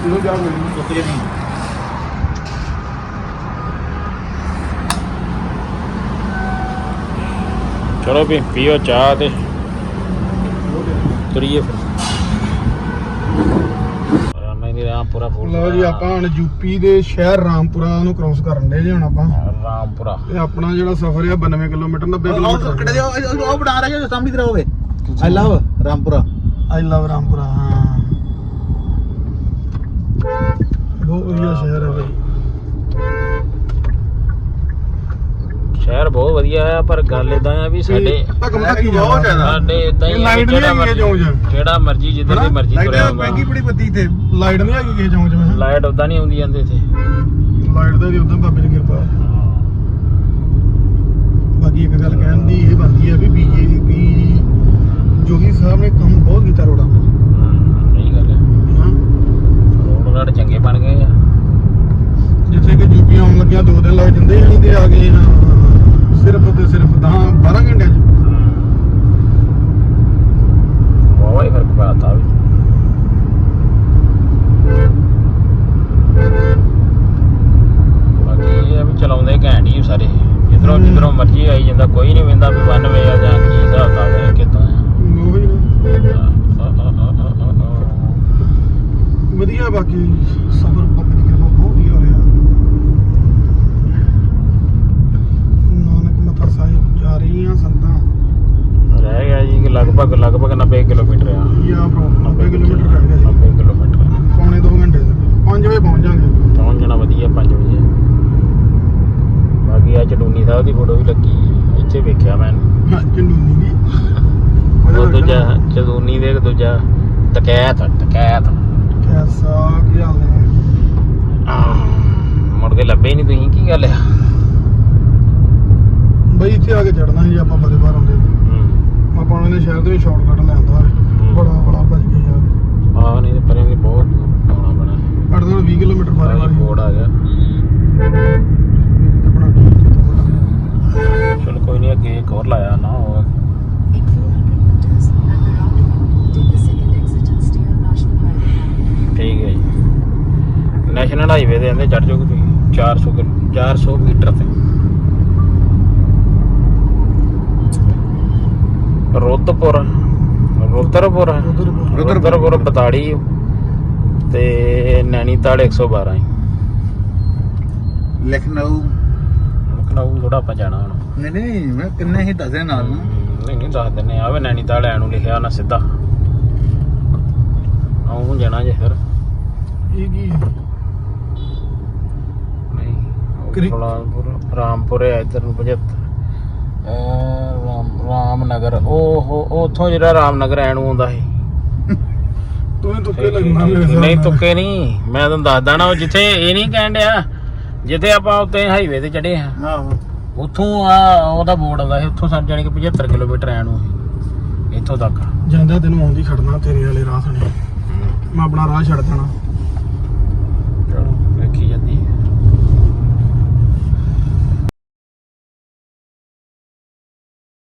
ਇਹਨੂੰ ਚਾਹ ਮਿਲਣੀ ਚੁੱਕ ਜੇ ਨਹੀਂ ਚਲੋ ਵੀ ਪੀਓ ਚਾਹ ਤੇ। ਤੁਰੀਏ ਫਿਰ। ਰਾਮੇ ਦੀ ਰਾਮ ਪੂਰਾ ਫੁੱਲ ਲਓ ਜੀ ਆਪਾਂ ਹੁਣ ਯੂਪੀ ਦੇ ਸ਼ਹਿਰ ਰਾਮਪੁਰਾ ਨੂੰ ਕ੍ਰੋਸ ਕਰਨ ਦੇ ਜੀ ਹੁਣ ਆਪਾਂ। ਰਾਮਪੁਰਾ। ਤੇ ਆਪਣਾ ਜਿਹੜਾ ਸਫ਼ਰ ਹੈ 92 ਕਿਲੋਮੀਟਰ 90 ਉਹ ਕਿਲੋਮੀਟਰ। ਕਿਹੜੇ ਉਹ ਉਹ ਬਣਾ ਰਿਹਾ ਜੋ ਸਾਹਮਣੇ ਤਰ੍ਹਾਂ ਹੋਵੇ I love Rampura. I love Rampura ਹਾਂ। ਬਹੁਤ ਵਧੀਆ ਸ਼ਹਿਰ ਹੈ ਬਈ। ਸ਼ਹਿਰ ਬਹੁਤ ਵਧੀਆ ਹੈ ਪਰ ਗੱਲ ਇਦਾਂ ਆ ਵੀ ਸਾਡੇ ਬਹੁਤ ਜ਼ਿਆਦਾ। ਸਾਡੇ ਇਦਾਂ ਹੀ ਆ ਲਾਈਟ ਨਹੀਂ ਜਿਹੜਾ ਹੈਗੀ ਮਰਜ਼ੀ ਜੋਂ ਚ ਜਿਹੜਾ ਮਰਜ਼ੀ ਜਿੱਦਾਂ ਦੀ? ਮਰਜ਼ੀ ਤੁਰਿਆ ਲਾਈਟ ਹੁੰਦਾ ਮਹਿੰਗੀ ਬੜੀ ਬੱਤੀ ਤੇ ਲਾਈਟ ਨਹੀਂ ਹੈਗੀ ਕਿਸੇ ਚੌਂਕ ਚ ਮੈਂ ਲਾਈਟ ਉਦਾਂ ਨਹੀਂ ਆਉਂਦੀ ਜਾਂਦੇ ਇੱਥੇ। ਲਾਈਟ ਦਾ ਵੀ ਉਦੋਂ ਬਾਬੇ ਦੀ ਕਿਰਪਾ। ਬਾਕੀ ਇੱਕ ਗੱਲ ਕਹਿਣ ਦੀ ਇਹ ਬਣਦੀ ਹੈ ਵੀ ਬੀਜੇਪੀ ਜੋਗੀ ਸਾਹਿਬ ਨੇ ਕੰਮ ਬਹੁਤ ਕੀਤਾ ਰੋਡਾਂ ਦਾ ਨਹੀਂ ਗੱਲ ਹੈ ਹਾਂ ਰੋਡ ਰਾਡ ਚੰਗੇ ਬਣ ਗਏ ਆ। ਜਿੱਥੇ ਕਿ ਯੂਪੀ ਆਉਣ ਲੱਗਿਆ ਦੋ ਦਿਨ ਲੱਗ ਜਾਂਦੇ ਅਸੀਂ ਤੇ ਆ ਗਏ ਹਾਂ। ਸਿਰਫ ਤੇ ਸਿਰਫ 10 12 ਘੰਟਿਆਂ ਘੱਲਿਆ ਬਈ ਇੱਥੇ ਆ ਕੇ ਚੜਨਾ ਸੀ ਆਪਾਂ ਬਦੇ ਬਾਹਰ ਆਉਂਦੇ ਆਪਾਂ ਉਹਨਾਂ ਸ਼ਹਿਰ ਤੋਂ ਹੀ ਸ਼ਾਰਟਕਟ ਲੈਂਦਾ ਬੜਾ ਬੜਾ ਭੱਜ ਗਈ ਯਾਰ। ਆਹ ਨਹੀਂ ਪਰੇ ਨਹੀਂ ਬਹੁਤ ਆਉਣਾ ਬਣਾ ਸਾਡੇ ਨਾਲ 20 ਕਿਲੋਮੀਟਰ ਬਾਰੇ ਵਾਲੀ ਬੋਰਡ ਆ ਗਿਆ। ਚਲ ਕੋਈ ਨਹੀਂ ਅੱਗੇ ਇੱਕ ਹੋਰ ਲਾਇਆ ਨਾ ਉਹ। ਠੀਕ ਹੈ ਜੀ। ਨੈਸ਼ਨਲ ਹਾਈਵੇ ਦੇ ਅੰਦਰ ਚੜ ਜਾਓਗੇ ਤੁਸੀਂ 400 ਕਿਲੋ 400 ਮੀਟਰ ਤੇ। ਰੁੱਧਪੁਰ ਰੁੱਧਰਪੁਰ ਰੁੱਧਰਪੁਰ ਬਤਾੜੀ ਤੇ ਨੈਣੀਤਾਲ 112 ਹੈ ਲਖਨਊ। ਲਖਨਊ ਥੋੜਾ ਆਪਾਂ ਜਾਣਾ ਹੁਣ। ਨਹੀਂ ਨਹੀਂ ਮੈਂ ਕਿੰਨੇ ਹੀ ਦੱਸੇ ਨਾਲ ਨਾ। ਨਹੀਂ ਨਹੀਂ ਦੱਸ ਦਿੰਨੇ ਆਵੇ ਨੈਣੀਤਾਲ ਐ ਨੂੰ ਲਿਖਿਆ ਨਾ ਸਿੱਧਾ। ਆਉਂ ਜਾਣਾ ਜੇ ਫਿਰ। ਇਹ ਕੀ ਕਰੀ- ਰਾਮਪੁਰ ਰਾਮਪੁਰ ਹੈ ਇੱਧਰ ਨੂੰ 75 ਅਹ ਰਾਮ ਰਾਮਨਗਰ। ਉਹ ਉਹ ਉੱਥੋਂ ਜਿਹੜਾ ਰਾਮਨਗਰ ਐ ਨੂੰ ਆਉਂਦਾ ਸੀ। ਤੂੰ ਤੁੱਕੇ ਲੱਗਣਾ ਮੇਰੇ ਹਿਸਾਬ ਨਹੀਂ ਨਾਲ। ਤੁੱਕੇ ਨਹੀਂ। ਮੈਂ ਤੁਹਾਨੂੰ ਦੱਸਦਾ ਨਾ ਉਹ ਜਿੱਥੇ ਇਹ ਨਹੀਂ ਕਹਿਣ ਡਿਆ ਜਿੱਥੇ ਆਪਾਂ ਉੱਤੇ ਹਾਈਵੇ ਤੇ ਚੜੇ ਆ ਆਹੋ। ਉੱਥੋਂ ਆ ਉਹਦਾ ਬੋਰਡ ਆਉਂਦਾ ਸੀ ਉੱਥੋਂ ਸਾਨੂੰ ਜਾਣੀ ਕਿ 75 ਕਿਲੋਮੀਟਰ ਐ ਨੂੰ ਸੀ, ਇੱਥੋਂ ਤੱਕ। ਜਾਂਦਾ ਤੈਨੂੰ ਆਉਂਦੀ ਖੜਨਾ ਤੇਰੇ ਵਾਲੇ ਰਾਹ ਥਣੇ ਮੈਂ ਆਪਣਾ ਰਾਹ ਛੱਡ ਦੇਣਾ।